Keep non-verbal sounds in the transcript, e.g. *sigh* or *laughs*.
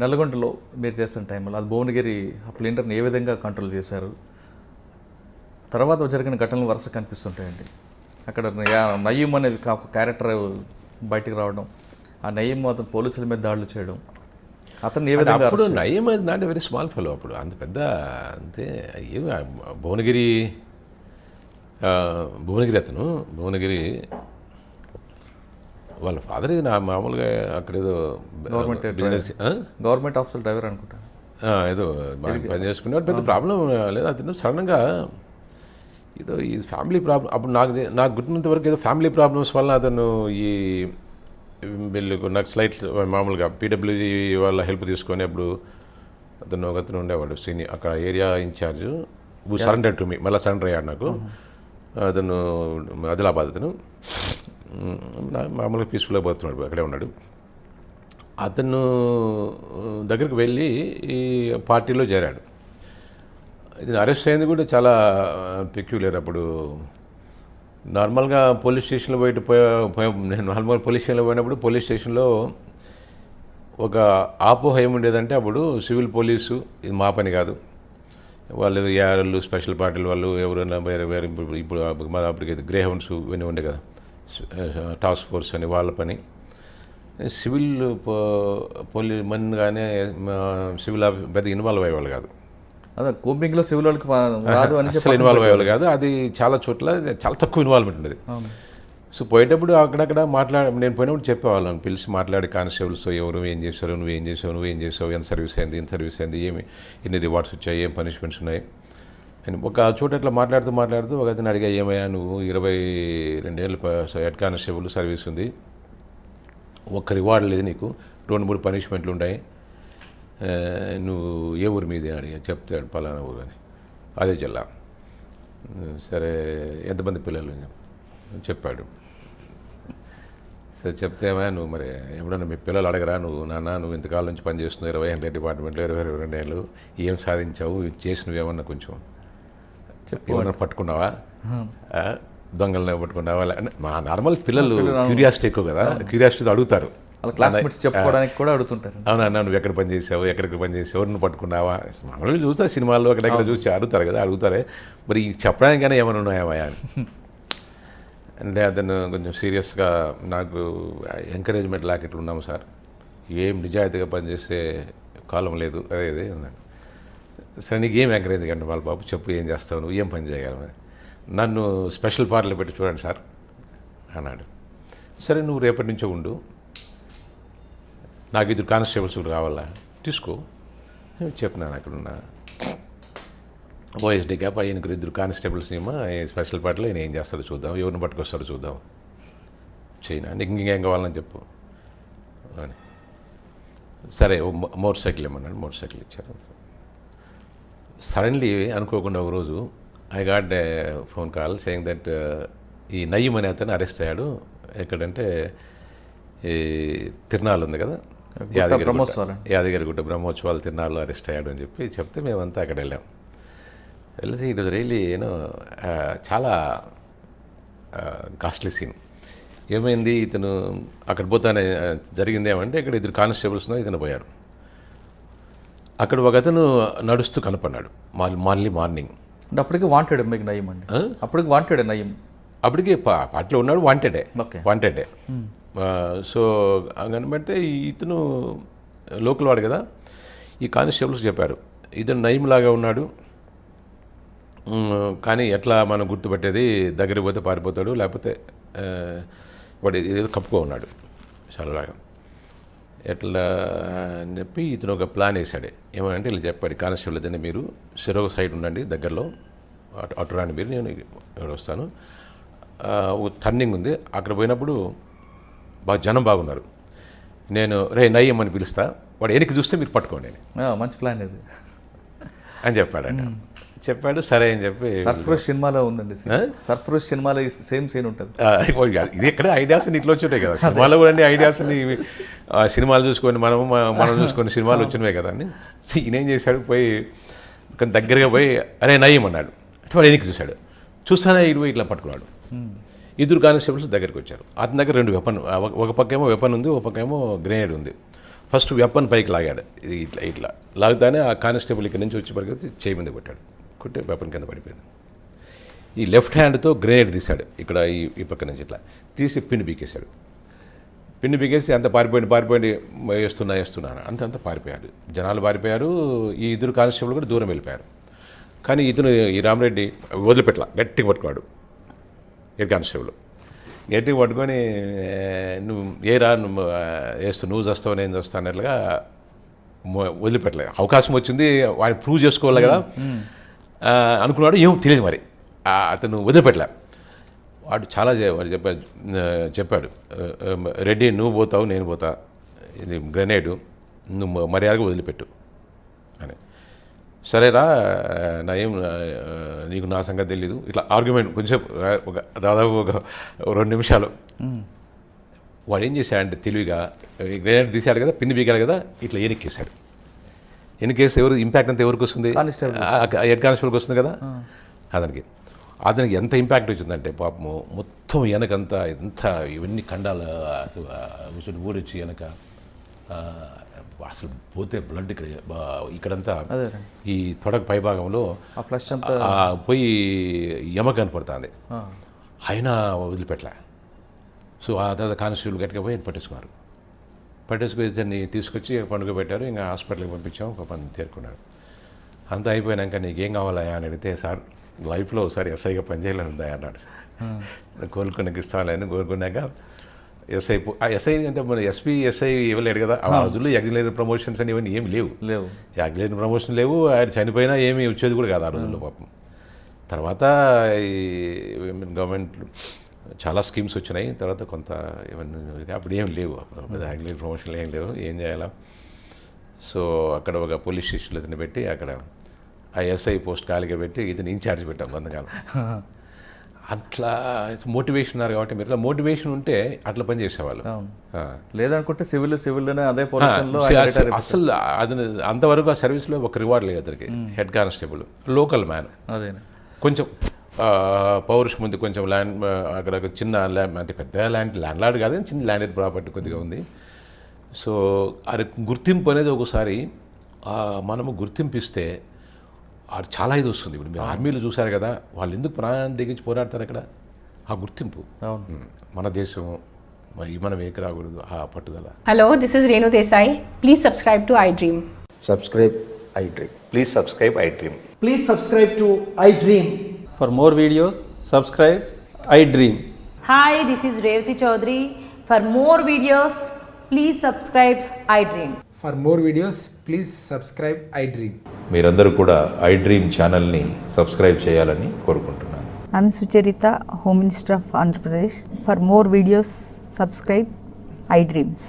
నల్గొండలో మీరు చేస్తున్న టైంలో అది భువనగిరి ఆ ప్లేంటర్ని ఏ విధంగా కంట్రోల్ చేశారు? తర్వాత జరిగిన ఘటనలు వరుస కనిపిస్తుంటాయండి. అక్కడ నయీం అనేది ఒక క్యారెక్టర్ బయటికి రావడం ఆ నయీం అతను పోలీసుల మీద దాడులు చేయడం. అతను ఏ విధంగా అప్పుడు నయం అది నాట్ వెరీ స్మాల్ ఫెలో అప్పుడు. అంత పెద్ద అంతే ఏమి భువనగిరి భువనగిరి అతను భువనగిరి వాళ్ళ ఫాదర్ నా మామూలుగా అక్కడ ఏదో Government business government officer driver అనుకుంటా. ఏదో పని చేసుకున్నాడు పెద్ద ప్రాబ్లం లేదు. అతను సడన్గా ఏదో ఈ ఫ్యామిలీ ప్రాబ్లం అప్పుడు నాకు నాకు గుర్తున్నంత వరకు ఏదో ఫ్యామిలీ ప్రాబ్లమ్స్ వల్ల అతను ఈ వీళ్ళు నాకు స్లైట్ మామూలుగా పీడబ్ల్యూజీ వాళ్ళ హెల్ప్ తీసుకొని అప్పుడు అతను ఒక అతను ఉండేవాడు సీనియర్ అక్కడ area in-charge surrender to me మళ్ళీ సరెండర్ అయ్యాడు నాకు. అతను ఆదిలాబాద్ అతను. మామూలుగా పీస్ఫుల్గా పోతున్నాడు అక్కడే ఉన్నాడు. అతను దగ్గరికి వెళ్ళి ఈ పార్టీలో చేరాడు. ఇది అరెస్ట్ అయింది కూడా చాలా పెక్యులర్ అప్పుడు. నార్మల్గా పోలీస్ స్టేషన్లో బయట పోయే నేను నార్మల్ పోలీస్ స్టేషన్లో పోయినప్పుడు పోలీస్ స్టేషన్లో ఒక ఆపోహ ఏముండేదంటే అప్పుడు సివిల్ పోలీసు ఇది మా పని కాదు. వాళ్ళు ఏదో ఏఆర్ఎల్ స్పెషల్ పార్టీల వాళ్ళు ఎవరైనా వేరే వేరే ఇప్పుడు ఇప్పుడు మన అప్పటికి గ్రే హౌండ్స్ ఇవన్నీ ఉండే కదా. టాస్క్ ఫోర్స్ అని వాళ్ళ పని. సివిల్ పోలీ మన్ కానీ సివిల్ పెద్ద ఇన్వాల్వ్ అయ్యేవాళ్ళు కాదు. అదే కూంబింగ్లో సివిల్ వాళ్ళకి అసలు ఇన్వాల్వ్ అయ్యేవాళ్ళు కాదు. అది చాలా చోట్ల చాలా తక్కువ ఇన్వాల్వ్మెంట్ ఉండేది. సో పోయేటప్పుడు అక్కడక్కడ మాట్లాడ నేను పోయినప్పుడు చెప్పేవాళ్ళని పిలిచి మాట్లాడి కానిస్టేబుల్స్తో ఎవరు ఏం చేశారు నువ్వు ఏం చేసావు నువ్వు ఏం చేసావు ఎంత సర్వీస్ అయింది ఎంత సర్వీస్ అయింది ఏమి ఎన్ని రివార్డ్స్ వచ్చాయి ఏం పనిష్మెంట్స్ ఉన్నాయి? అని ఒక చోట ఇట్లా మాట్లాడుతూ మాట్లాడుతూ ఒక అతను అడిగా ఏమయ్యా నువ్వు ఇరవై రెండేళ్ళు హెడ్ కానిస్టేబుల్ సర్వీస్ ఉంది. ఒక్క రివార్డ్ లేదు నీకు రెండు మూడు పనిష్మెంట్లు ఉంటాయి నువ్వు ఏ ఊరి మీద? అడిగా. చెప్తాడు పలానా ఊరు అని. అదే జిల్లా. సరే ఎంతమంది పిల్లలు? చెప్పాడు. సో చెప్తేమా నువ్వు మరి ఎప్పుడన్నా మీ పిల్లలు అడగరా? నువ్వు నాన్న నువ్వు ఇంతకాలం నుంచి పనిచేస్తున్నావు ఇరవై హండ్రెడ్ డిపార్ట్మెంట్లో ఇరవై ఇరవై రెండేళ్ళు ఏం సాధించావు? చేసినవి ఏమన్నా కొంచెం చెప్పి ఏమన్నా పట్టుకున్నావా? దొంగలను పట్టుకున్నావా? మా నార్మల్ పిల్లలు క్యూరియాసిటీ ఎక్కువ కదా. క్యూరియాసిటీతో అడుగుతారు. క్లాస్మేట్స్ చెప్పుకోవడానికి కూడా అడుగుతుంటారు. అవునా నువ్వు ఎక్కడ పని చేసావు? ఎక్కడికి పని చేసావు? నువ్వు పట్టుకున్నావా? మామూలుగా చూస్తా సినిమాల్లో అక్కడెక్కడ చూసి అడుగుతారు కదా అడుగుతారే. మరి ఈ చెప్పడానికైనా ఏమైనా ఉన్నాయా అని *laughs* అంటే అతను కొంచెం సీరియస్గా నాకు ఎంకరేజ్మెంట్ లాగా ఇట్లా ఉన్నాము సార్. ఏం నిజాయితీగా పనిచేస్తే కాలం లేదు. అదే అదే అన్నాడు. సరే నీకు ఏం ఎంకరేజ్ కండి వాళ్ళ బాబు? చెప్పు ఏం చేస్తావు నువ్వు? ఏం పని చేయగలవు? నన్ను స్పెషల్ పార్టీలో పెట్టి చూడండి సార్. అన్నాడు. సరే నువ్వు రేపటి నుంచో ఉండు. నాకు ఇద్దరు కానిస్టేబుల్స్ కూడా కావాలా? తీసుకో. చెప్పినాను అక్కడున్నా ఓఎస్డీ గ్యాప్ ఆయనకు ఇద్దరు కానిస్టేబుల్స్ ఏమో స్పెషల్ పార్టీలో ఆయన ఏం చేస్తాడో చూద్దాం ఎవరిని పట్టుకొస్తాడో చూద్దాం. చైనా నీకు ఇంకేం కావాలని చెప్పు. అని. సరే మోటార్ సైకిల్ ఇమ్మన్నాడు మోటార్ సైకిల్ ఇచ్చారు. సడన్లీ అనుకోకుండా ఒక రోజు I got phone call saying that ఈ నయీం అనే అతను అరెస్ట్ అయ్యాడు. ఎక్కడంటే ఈ తిరునాళ్ళు ఉంది కదా? బ్రహ్మోత్సవాలు. యాదగిరిగుట్ట బ్రహ్మోత్సవాలు తిరునాళ్ళు అరెస్ట్ అయ్యాడు అని చెప్పి చెప్తే మేమంతా అక్కడ వెళ్ళాం. వెళ్తే it was really you know చాలా కాస్ట్లీ సీన్ ఏమైంది ఇతను అక్కడ పోతానే జరిగింది ఏమంటే ఇక్కడ ఇద్దరు కానిస్టేబుల్స్ ఉన్నారు ఇతను పోయారు అక్కడ ఒక అతను నడుస్తూ కనపడ్డాడు మళ్ళీ మార్నింగ్ అంటే అప్పటికి వాంటెడ్ మీకు నయీం అండి అప్పటికి వాంటెడ్ నయీం అప్పటికి పార్టీలో ఉన్నాడు వాంటెడే ఓకే వాంటెడే సో కనబడితే ఇతను లోకల్ వాడు కదా ఈ కానిస్టేబుల్స్ చెప్పారు ఇతను నయం లాగా ఉన్నాడు కానీ ఎట్లా మనం గుర్తుపట్టేది దగ్గరికి పోతే పారిపోతాడు లేకపోతే వాడు ఏదో కప్పుకో ఉన్నాడు చాలాగా ఎట్లా అని చెప్పి ఇతను ఒక ప్లాన్ వేశాడు. ఏమంటే ఇలా చెప్పాడు కానిస్టేబుల్ అయితే మీరు చెరొక సైడ్ ఉండండి దగ్గరలో అటు అటు రాండి మీరు నేను ఇక్కడ వస్తాను. ఒక టర్నింగ్ ఉంది. అక్కడ పోయినప్పుడు బాగా జనం బాగున్నారు. నేను రే నయ్యం అని పిలుస్తా వాడు వెనక్కి చూస్తే మీరు పట్టుకోండి మంచి ప్లాన్ ఇది. అని చెప్పాడంట. చెప్పాడు సరే అని చెప్పి సర్ఫరోజ్ సినిమాలో ఉందండి సర్ఫరోజ్ సినిమాలో సేమ్ సీన్ ఉంటుంది. ఇది ఎక్కడ ఐడియాస్ ఇట్లా వచ్చుంటాయి కదా. సినిమాలో కూడా అన్ని ఐడియాస్ సినిమాలు చూసుకొని మనము మ- మనం చూసుకొని సినిమాలు వచ్చినవే కదా అని ఈయన చేశాడు పోయి కొంచెం దగ్గరగా పోయి అరే నయ్యం అన్నాడు. అంటే వాడు ఎనికి చూశాడు. చూస్తానే ఇటు పోయి ఇట్లా పట్టుకున్నాడు. ఇద్దరు కానిస్టేబుల్స్ దగ్గరికి వచ్చారు. అతని దగ్గర రెండు వెపన్ ఒక పక్క ఏమో వెపన్ ఉంది ఒక పక్క ఏమో గ్రెనేడ్ ఉంది. ఫస్ట్ వెపన్ పైకి లాగాడు. ఇట్లా ఇట్లా. లాగుతానే ఆ కానిస్టేబుల్ ఇక్కడ నుంచి వచ్చి పరిగెత్తి చేయి మీద కొట్టాడు. కొట్టి వెపన్ కింద పడిపోయింది. ఈ లెఫ్ట్ హ్యాండ్తో గ్రెనేడ్ తీశాడు ఇక్కడ ఈ ఈ పక్క నుంచి ఇట్లా. తీసి పిన్ బీకేశాడు. పిన్ను బిగేసి అంత పారిపోయింది పారిపోయింది వేస్తున్నా వేస్తున్నా అంత అంత పారిపోయారు జనాలు పారిపోయారు ఈ ఇద్దరు కానిస్టేబుల్ కూడా దూరం వెళ్ళిపోయారు. కానీ ఇతను ఈ రామరెడ్డి వదిలిపెట్టల గట్టిగా పట్టుకున్నాడు. Head constable. గట్టిగా పట్టుకొని నువ్వు ఏ రా నువ్వు వేస్తావు నువ్వు చేస్తావు నేను చేస్తాను అన్నట్లుగా వదిలిపెట్టలేదు అవకాశం వచ్చింది వాడిని ప్రూవ్ చేసుకోవాలి కదా. అనుకున్నాడు ఏం తెలియదు మరి. అతను వదిలిపెట్టలే. వాడు చాలా వాడు చెప్పాడు చెప్పాడు రెడ్డి నువ్వు పోతావు నేను పోతా. ఇది గ్రెనేడు నువ్వు మర్యాదగా వదిలిపెట్టు. అని. సరేరా నా ఏం నీకు నా సంగతి తెలీదు. ఇట్లా ఆర్గ్యుమెంట్ కొంచెం ఒక దాదాపు ఒక రెండు నిమిషాలు. వాడు ఏం చేశాడంటే తెలివిగా గ్రెనేడ్ తీశాడు కదా పిన్ని బీగాడు కదా ఇట్లా ఎనిక్కేశాడు ఎనికేస్తే ఎవరు ఇంపాక్ట్ అంతా ఎవరికి వస్తుంది? హెడ్ కానిస్టేబుల్కి వస్తుంది కదా? అతనికి. అతనికి ఎంత ఇంపాక్ట్ వచ్చిందంటే పాపము మొత్తం వెనకంతా ఎంత ఇవన్నీ కండాలు కూర్చొని ఊడొచ్చి వెనక అసలు పోతే బ్లడ్ ఇక్కడ ఇక్కడంతా. ఈ తొడక అంతా ఆ, పోయి యమ కనపడుతుంది. అయినా వదిలిపెట్టలే. సో ఆ తర్వాత కానిస్టేబుల్ గట్టిగా పోయి పట్టేసుకున్నారు. పట్టేసుకుని ఇతన్ని తీసుకొచ్చి పండుగ పెట్టారు. ఇంకా హాస్పిటల్కి పంపించాము. ఒక పని తేరుకున్నాడు అంతా అయిపోయినాక నీకేం కావాలా అని అడిగితే సార్ లైఫ్లో ఒకసారి ఎస్ఐగా పనిచేయాలని ఉందా అన్నాడు. కోలుకున్నాక ఇస్తానని కోరుకున్నాక ఎస్ఐ ఆ ఎస్ఐ అంటే మన ఎస్పీ ఎస్ఐ ఇవ్వలేడు కదా. ఆ రోజుల్లో ఎగ్జిలేని ప్రమోషన్స్ అని ఇవన్నీ ఏమి లేవు. లేవు. యాక్సిడెంట్ ప్రమోషన్ లేవు. ఆయన చనిపోయినా ఏమీ వచ్చేది కూడా కాదు ఆ రోజుల్లో పాపం. తర్వాత ఈ గవర్నమెంట్ చాలా స్కీమ్స్ వచ్చినాయి. తర్వాత కొంత ఇవన్నీ అప్పుడు ఏం లేవు. యాక్సిడెంట్ ప్రమోషన్లు ఏం లేవు. ఏం చేయాలా? సో అక్కడ ఒక పోలీస్ స్టేషన్లో ఇతను పెట్టి అక్కడ ఆ ఎస్ఐ పోస్ట్ ఖాళీగా పెట్టి ఇతను ఇన్ఛార్జ్ పెట్టాం కొంతకాలం. *laughs* అట్లా మోటివేషన్ ఉన్నారు కాబట్టి మీరు ఇట్లా మోటివేషన్ ఉంటే అట్లా పని చేసేవాళ్ళు. లేదనుకుంటే సివిల్ సివిల్లోనే అదే పొజిషన్లో అసలు- అది అంతవరకు ఆ సర్వీస్లో ఒక రివార్డ్ లేదు అతనికి. హెడ్ కానిస్టేబుల్ లోకల్ మ్యాన్ అదే కొంచెం పౌరుషం ఉంది కొంచెం ల్యాండ్ అక్కడ ఒక చిన్న ల్యాండ్ అంటే పెద్ద ల్యాండ్ ల్యాండ్ లాడ్ కాదు చిన్న ల్యాండెడ్ ప్రాపర్టీ కొద్దిగా ఉంది సో అది గుర్తింపు అనేది ఒకసారి ఆ, మనము గుర్తింపు ఇస్తే అది చాలా ఇది వస్తుంది ఇప్పుడు మీరు ఆర్మీలో చూసారు కదా వాళ్ళు ఎందుకు ప్రాణాన్ని తెగించి పోరాడతారు అక్కడ ఆ గుర్తింపు మన దేశం మరి మనం ఏక రాకూడదు ఆ పట్టుదల Hello, this is Renu Desai. Please subscribe to iDream. subscribe iDream. Please subscribe iDream. Please subscribe to iDream. For more videos subscribe iDream. Hi this is Revathi Chowdary for more videos please subscribe iDream for more videos please subscribe iDream మీరందరూ కూడా I dream ఛానల్ని subscribe చేయాలని కోరుకుంటున్నాను. I'm Sucharitha home minister of Andhra Pradesh for more videos subscribe iDreams